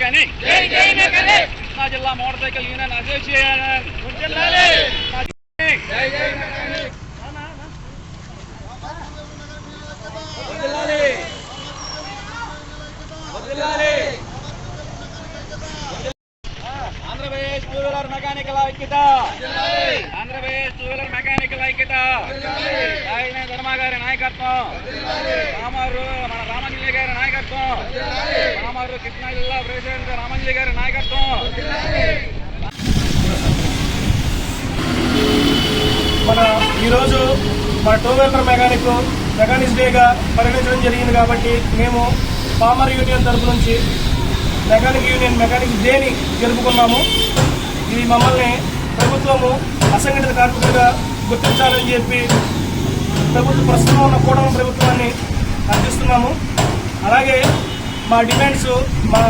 Mechanic Krishna జిల్లా motor cycle union association. Andhra Pradesh two wheeler mechanical ఐక్యత! Andhra Pradesh two wheeler mechanical ఐక్యత! ఆయన ధర్మ గారి నాయకత్వం రామారు మన రామంజలి గారి నాయకత్వం! రామారు కృష్ణా జిల్లా ప్రెసిడెంట్ రామంజలి గారి నాయకత్వం. మన ఈరోజు మన టూ వీలర్ మెకానిక్ మెకానిక్స్ డేగా పరిగణించడం జరిగింది కాబట్టి మేము పామర్ యూనియన్ తరపు నుంచి మెకానిక్ యూనియన్ మెకానిక్ డేని జరుపుకున్నాము ఇది మమ్మల్ని ప్రభుత్వము అసంఘటిత కార్మికులుగా గుర్తించాలని చెప్పి ప్రభుత్వ ప్రస్తుతం ఉన్న కూటమి ప్రభుత్వాన్ని అందిస్తున్నాము అలాగే మా డిమాండ్స్ మా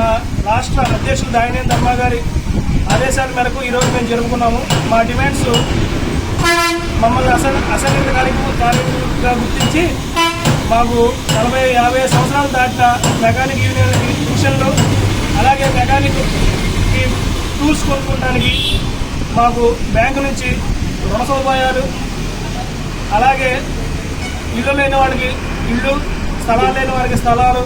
రాష్ట్ర అధ్యక్షులు దాయనేని ధర్మ గారి ఆదేశాల మేరకు ఈరోజు మేము జరుపుకున్నాము. మా డిమాండ్స్ మమ్మల్ని అస అసంఘటిత కార్మికు కార్మికులుగా గుర్తించి మాకు నలభై యాభై సంవత్సరాలు దాటిన మెకానిక్ యూనియన్కి ట్యూషన్లు అలాగే మెకానిక్కి టూల్స్ కొనుక్కోవడానికి మాకు బ్యాంకు నుంచి రుణ సదుపాయాలు అలాగే ఇల్లు లేని వాళ్ళకి ఇల్లు స్థలాలు లేని వారికి స్థలాలు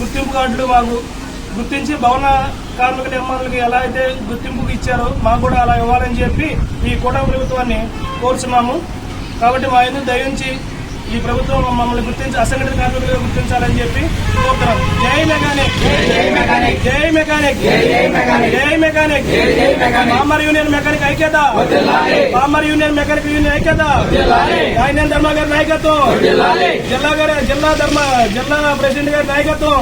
గుర్తింపు కార్డులు మాకు గుర్తించి భవన కార్మిక నిర్మాణాలకు ఎలా అయితే గుర్తింపు ఇచ్చారో మాకు కూడా అలా ఇవ్వాలని చెప్పి ఈ కూటమి ప్రభుత్వాన్ని కోరుచున్నాము. కాబట్టి మా ఎందుకు దయించి ఈ ప్రభుత్వం మమ్మల్ని గుర్తించి అసంఘటిత కార్మికులుగా గుర్తించాలని చెప్పి కోరుతున్నాం మెకానిక్. జై మెకానిక్. పామర్ యూనియన్ మెకానిక్ ఐక్యత. పామర్ యూనియన్ మెకానిక్ యూనియన్ ఐక్యత. ఆయన ధర్మ గారి నాయకత్వం. జిల్లా గారి జిల్లా ధర్మ జిల్లా ప్రెసిడెంట్ గారి నాయకత్వం.